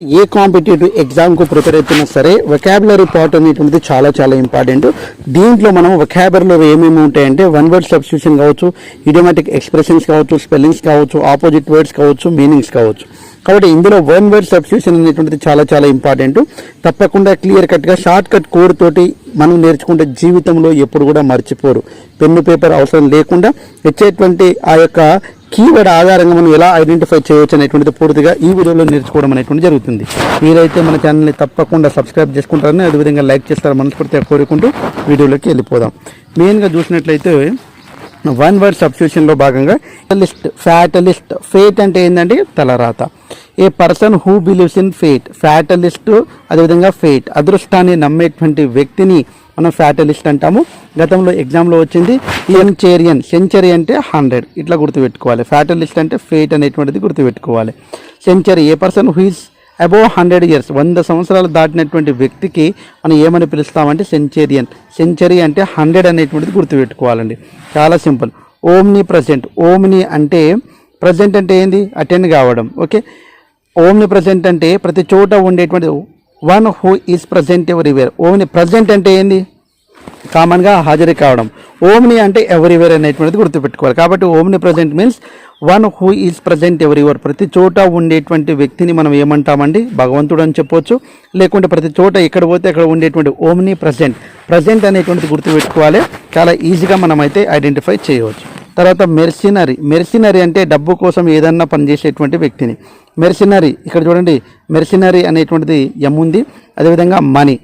ఏ competitive ఎగ్జామ్కు prepare అవుతున్నా సరే vocabulary part అనేటువంటిది చాలా చాలా ఇంపార్టెంట్ దీంట్లో మనం వొకాబులరీలో ఏమేమి ఉంటాయంటే వన్ వర్డ్ సబ్స్టిట్యూషన్ కావచ్చు ఇడియోమాటిక్ ఎక్స్ప్రెషన్స్ కావచ్చు స్పెల్లింగ్స్ కావచ్చు ఆపోజిట్ వర్డ్స్ కావచ్చు మీనింగ్స్ కావచ్చు. కాబట్టి ఇందులో వన్ వర్డ్ సబ్స్టిట్యూషన్ అనేటువంటిది చాలా చాలా ఇంపార్టెంట్ తప్పకుండా క్లియర్ కట్గా షార్ట్ కట్ కోడ్ తోటి మనం నేర్చుకుంటే జీవితంలో ఎప్పుడు కూడా మర్చిపోరు. పెన్ను పేపర్ అవసరం లేకుండా వచ్చేటువంటి ఆ యొక్క కీవర్డ్ ఆధారంగా మనం ఎలా ఐడెంటిఫై చేయవచ్చు అనేటువంటిది పూర్తిగా ఈ వీడియోలో నేర్చుకోవడం అనేటువంటి జరుగుతుంది. మీరైతే మన ఛానల్ని తప్పకుండా సబ్స్క్రైబ్ చేసుకుంటారని అదేవిధంగా లైక్ చేస్తారని మనస్ఫూర్తిగా కోరుకుంటూ వీడియోలోకి వెళ్ళిపోదాం. మెయిన్గా చూసినట్లయితే వన్ వర్డ్ సబ్స్టిట్యూషన్లో భాగంగా లిస్ట్ ఫ్యాటలిస్ట్ ఫేట్ అంటే ఏంటంటే తలరాత. A person who believes in fate fatalist అదేవిధంగా ఫేట్ అదృష్టాన్ని నమ్మేటువంటి వ్యక్తిని మనం ఫ్యాటలిస్ట్ అంటాము. గతంలో ఎగ్జామ్లో వచ్చింది సెంచేరియన్. సెంచరీ అంటే హండ్రెడ్. ఇట్లా గుర్తుపెట్టుకోవాలి. ఫ్యాటలిస్ట్ అంటే ఫేట్ అనేటువంటిది గుర్తుపెట్టుకోవాలి. Century a person who above hundred years. వంద సంవత్సరాలు దాటినటువంటి వ్యక్తికి మనం ఏమని పిలుస్తామంటే సెంచేరియన్. సెంచరీ అంటే హండ్రెడ్ అనేటువంటిది గుర్తుపెట్టుకోవాలండి. చాలా సింపుల్. ఓమ్ని ప్రజెంట్ ఓమ్ని అంటే ప్రజెంట్ అంటే ఏంది? అటెండ్ కావడం. ఓకే? ఓమ్ని ప్రజెంట్ అంటే ప్రతి చోట ఉండేటువంటి one who is present everywhere. Omni present అంటే ఏంది? కామన్గా హాజరు కావడం. ఓమ్ని అంటే ఎవరివేర్ అనేటువంటిది గుర్తుపెట్టుకోవాలి. కాబట్టి omni present means one who is present everywhere. ప్రతి చోట ఉండేటువంటి వ్యక్తిని మనం ఏమంటామండి? భగవంతుడు అని చెప్పొచ్చు. లేకుంటే ప్రతి చోట ఎక్కడ పోతే అక్కడ ఉండేటువంటి ఓమ్ని ప్రజెంట్. ప్రజెంట్ అనేటువంటిది గుర్తుపెట్టుకోవాలి. చాలా ఈజీగా మనం అయితే ఐడెంటిఫై చేయవచ్చు. తర్వాత మెర్సినరీ. మెర్సినరీ అంటే డబ్బు కోసం ఏదన్నా పనిచేసేటువంటి వ్యక్తిని. మెర్సినరీ. ఇక్కడ చూడండి. మెర్సినరీ అనేటువంటిది ఎమ్ ఉంది. అదేవిధంగా money.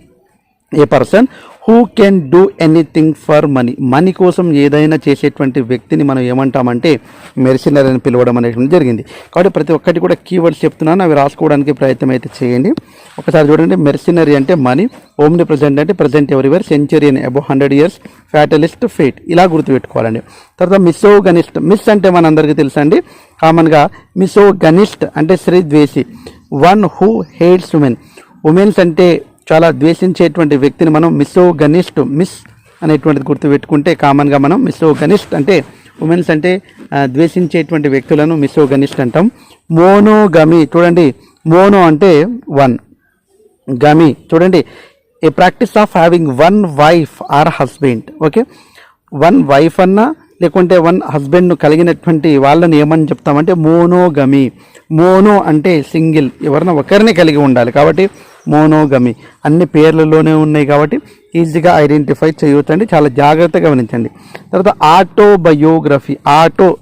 A person who can do anything for money money కోసం ఏదైనా చేసేటువంటి వ్యక్తిని మనం ఏమంటామంటే మెర్సినరీ అని పిలవడం అనేటువంటి జరిగింది. కాబట్టి ప్రతి ఒక్కటి కూడా కీవర్డ్స్ చెప్తున్నాను. అవి రాసుకోవడానికి ప్రయత్నం అయితే చేయండి. ఒకసారి చూడండి. మెర్సినరీ అంటే మనీ ఓమ్ని ప్రజెంట్ అంటే ప్రజెంట్ ఎవరివేర్ సెంచరీ అని above hundred years fatalist fate ఇలా గుర్తుపెట్టుకోవాలండి. తర్వాత మిస్సో గనిస్ట్ మిస్ అంటే మనందరికీ తెలుసండి కామన్గా మిస్సో గనిస్ట్ అంటే శ్రీ ద్వేషి. One who hates women women's అంటే చాలా ద్వేషించేటువంటి వ్యక్తిని మనం మిస్సో గనిస్ట్ మిస్ అనేటువంటిది గుర్తుపెట్టుకుంటే కామన్గా మనం మిస్సో గనిస్ట్ అంటే ఉమెన్స్ అంటే ద్వేషించేటువంటి వ్యక్తులను మిస్సో గనిస్ట్ అంటాం. మోనోగమి చూడండి మోనో అంటే వన్ గమి చూడండి a practice of having one wife or husband okay one wife అన్నా లేకుంటే వన్ హస్బెండ్ను కలిగినటువంటి వాళ్ళని ఏమని చెప్తామంటే మోనోగమి. మోనో అంటే సింగిల్ ఎవరైనా ఒకరిని కలిగి ఉండాలి. కాబట్టి మోనోగమి. అన్ని పేర్లలోనే ఉన్నాయి కాబట్టి ఈజీగా ఐడెంటిఫై చేయవచ్చండి చాలా జాగ్రత్తగా గమనించండి. తర్వాత ఆటోబయోగ్రఫీ. ఆటో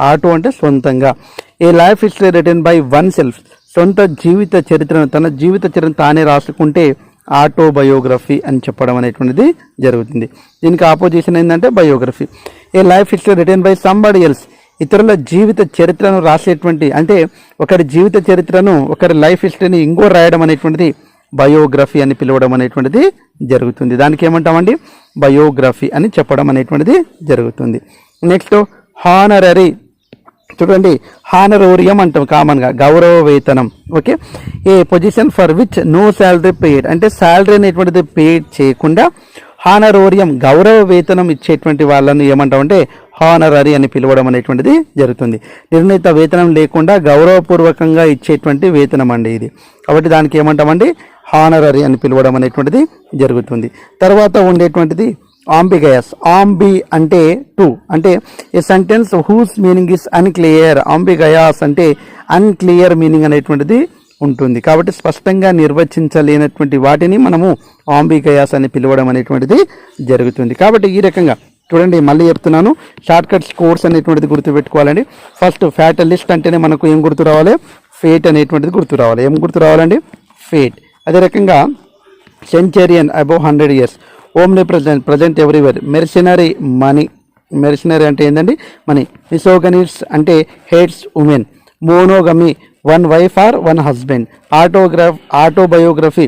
ఆటో అంటే సొంతంగా. A life history written by one self. సొంత జీవిత చరిత్రను తన జీవిత చరిత్ర తానే రాసుకుంటే ఆటోబయోగ్రఫీ అని చెప్పడం అనేటువంటిది జరుగుతుంది. దీనికి ఆపోజిషన్ ఏంటంటే biography. A life history written by somebody else ఇతరుల జీవిత చరిత్రను రాసేటువంటి అంటే ఒకరి జీవిత చరిత్రను ఒకరి లైఫ్ హిస్టరీని ఇంకో రాయడం అనేటువంటిది బయోగ్రఫీ అని పిలవడం అనేటువంటిది జరుగుతుంది. దానికి ఏమంటామండి? బయోగ్రఫీ అని చెప్పడం అనేటువంటిది జరుగుతుంది. నెక్స్ట్ హానరరీ చూడండి హానరోరియం అంటాం కామన్గా గౌరవ వేతనం okay? A position for which no salary paid అంటే శాలరీ అనేటువంటిది పేడ్ చేయకుండా హానరోరియం గౌరవ వేతనం ఇచ్చేటువంటి వాళ్ళని ఏమంటామంటే హానరరీ అని పిలవడం అనేటువంటిది జరుగుతుంది. నిర్ణీత వేతనం లేకుండా గౌరవపూర్వకంగా ఇచ్చేటువంటి వేతనం అండి ఇది. కాబట్టి దానికి ఏమంటామండి? హానరరీ అని పిలవడం అనేటువంటిది జరుగుతుంది. తర్వాత ఉండేటువంటిది ఆంబిగయస్. ఆంబి అంటే టూ. అంటే a sentence whose meaning is unclear ambiguous అంటే అన్క్లియర్ మీనింగ్ అనేటువంటిది ఉంటుంది. కాబట్టి స్పష్టంగా నిర్వచించలేనటువంటి వాటిని మనము ఆంబిగయాస్ అని పిలవడం అనేటువంటిది జరుగుతుంది. కాబట్టి ఈ రకంగా చూడండి మళ్ళీ చెప్తున్నాను. షార్ట్కట్స్ కోర్స్ అనేటువంటిది గుర్తుపెట్టుకోవాలండి. ఫస్ట్ ఫ్యాటలిస్ట్ అంటేనే మనకు ఏం గుర్తు రావాలి? ఫేట్ అనేటువంటిది గుర్తు రావాలి. ఏం గుర్తు రావాలండి? ఫేట్ అదే రకంగా centurion above hundred years omni present present everywhere mercenary money mercenary అంటే ఏంటండి మనీ మిసోగనిట్స్ అంటే hates women monogamy one wife or one husband autograph autobiography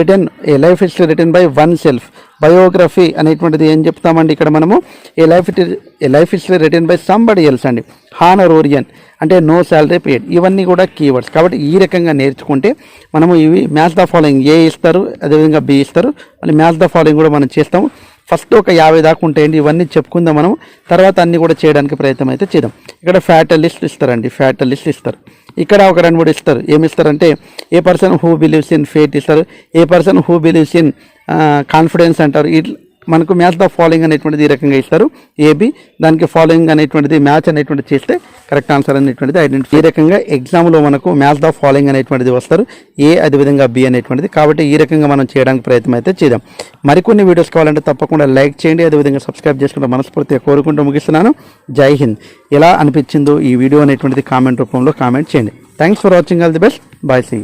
written a life history written by one self biography అనేటువంటిది ఏం చెప్తామండి ఇక్కడ మనము? A life a life history written by somebody else అండి. Honorarium అంటే no salary paid ఇవన్నీ కూడా keywords కాబట్టి ఈ రకంగా నేర్చుకుంటే మనము ఇవి మ్యాథ్ ద ఫాలోయింగ్ ఏ ఇస్తారు అదేవిధంగా బి ఇస్తారు. మళ్ళీ మ్యాథ్ ద ఫాలోయింగ్ కూడా మనం చేస్తాము. ఫస్ట్ ఒక యాభై దాకా ఉంటాయండి. ఇవన్నీ చెప్పుకుందాం మనం. తర్వాత అన్నీ కూడా చేయడానికి ప్రయత్నం అయితే చేద్దాం. ఇక్కడ ఫ్యాటల్ లిస్ట్ ఇస్తారండి. ఫ్యాటల్ లిస్ట్ ఇస్తారు. ఇక్కడ ఒక రెండు మూడు ఇస్తారు. ఏమి ఇస్తారంటే a person who believes in fate ఇస్తారు. A person who believes in confidence అంటారు. ఇట్లా మనకు మ్యాచ్ ద ఫాలోయింగ్ అనేటువంటిది ఈ రకంగా ఇస్తారు. ఏబి దానికి ఫాలోయింగ్ అనేటువంటిది మ్యాచ్ అనేటువంటిది చేస్తే కరెక్ట్ ఆన్సర్ అనేటువంటిది ఐడెంటిఫై ఈ రకంగా ఎగ్జామ్లో మనకు మ్యాచ్ ద ఫాలోయింగ్ అనేటువంటిది వస్తారు. ఏ అదేవిధంగా బి అనేటువంటిది. కాబట్టి ఈ రకంగా మనం చేయడానికి ప్రయత్నం అయితే చేద్దాం. మరికొన్ని వీడియోస్ కావాలంటే తప్పకుండా లైక్ చేయండి. అదేవిధంగా సబ్స్క్రైబ్ చేసుకుంటే మనస్ఫూర్తిగా కోరుకుంటూ ముగిస్తున్నాను. జై హింద్. ఎలా అనిపించిందో ఈ వీడియో అనేటువంటిది కామెంట్ రూపంలో కామెంట్ చేయండి. Thanks for watching all the best bye see